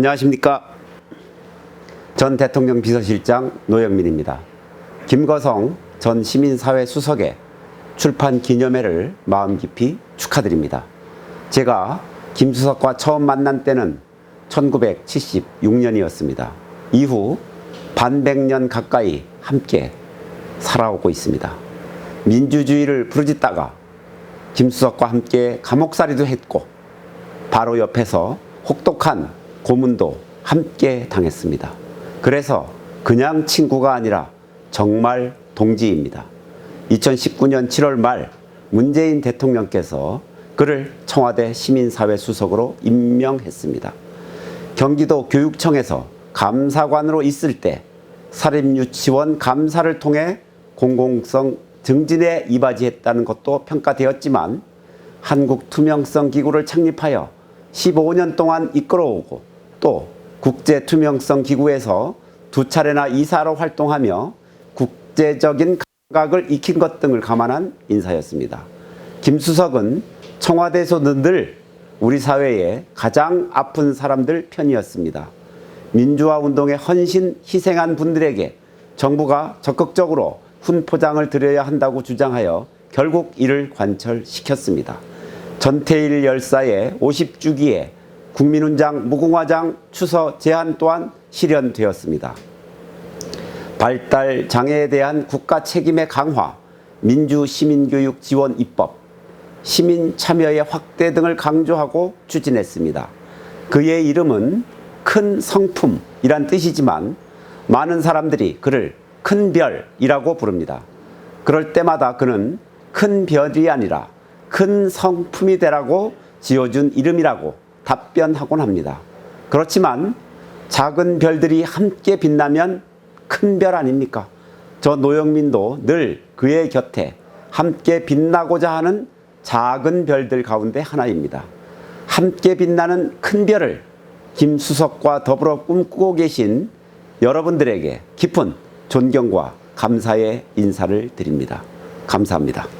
안녕하십니까. 전 대통령 비서실장 노영민입니다. 김거성 전 시민사회 수석의 출판 기념회를 마음 깊이 축하드립니다. 제가 김 수석과 처음 만난 때는 1976년이었습니다. 이후 반백년 가까이 함께 살아오고 있습니다. 민주주의를 부르짖다가 김수석과 함께 감옥살이도 했고 바로 옆에서 혹독한 고문도 함께 당했습니다. 그래서 그냥 친구가 아니라 정말 동지입니다. 2019년 7월 말 문재인 대통령께서 그를 청와대 시민사회 수석으로 임명했습니다. 경기도 교육청에서 감사관으로 있을 때 사립유치원 감사를 통해 공공성 증진에 이바지했다는 것도 평가되었지만 한국투명성 기구를 창립하여 15년 동안 이끌어오고 또 국제투명성 기구에서 두 차례나 이사로 활동하며 국제적인 감각을 익힌 것 등을 감안한 인사였습니다. 김수석은 청와대에서도 늘 우리 사회에 가장 아픈 사람들 편이었습니다. 민주화 운동에 헌신 희생한 분들에게 정부가 적극적으로 훈포장을 드려야 한다고 주장하여 결국 이를 관철시켰습니다. 전태일 열사의 50주기에 국민훈장 무궁화장 추서 제한 또한 실현되었습니다. 발달 장애에 대한 국가 책임의 강화, 민주 시민교육 지원 입법, 시민 참여의 확대 등을 강조하고 추진했습니다. 그의 이름은 큰 성품이란 뜻이지만 많은 사람들이 그를 큰 별이라고 부릅니다. 그럴 때마다 그는 큰 별이 아니라 큰 성품이 되라고 지어준 이름이라고 답변하곤 합니다. 그렇지만 작은 별들이 함께 빛나면 큰 별 아닙니까? 저 노영민도 늘 그의 곁에 함께 빛나고자 하는 작은 별들 가운데 하나입니다. 함께 빛나는 큰 별을 김수석과 더불어 꿈꾸고 계신 여러분들에게 깊은 존경과 감사의 인사를 드립니다. 감사합니다.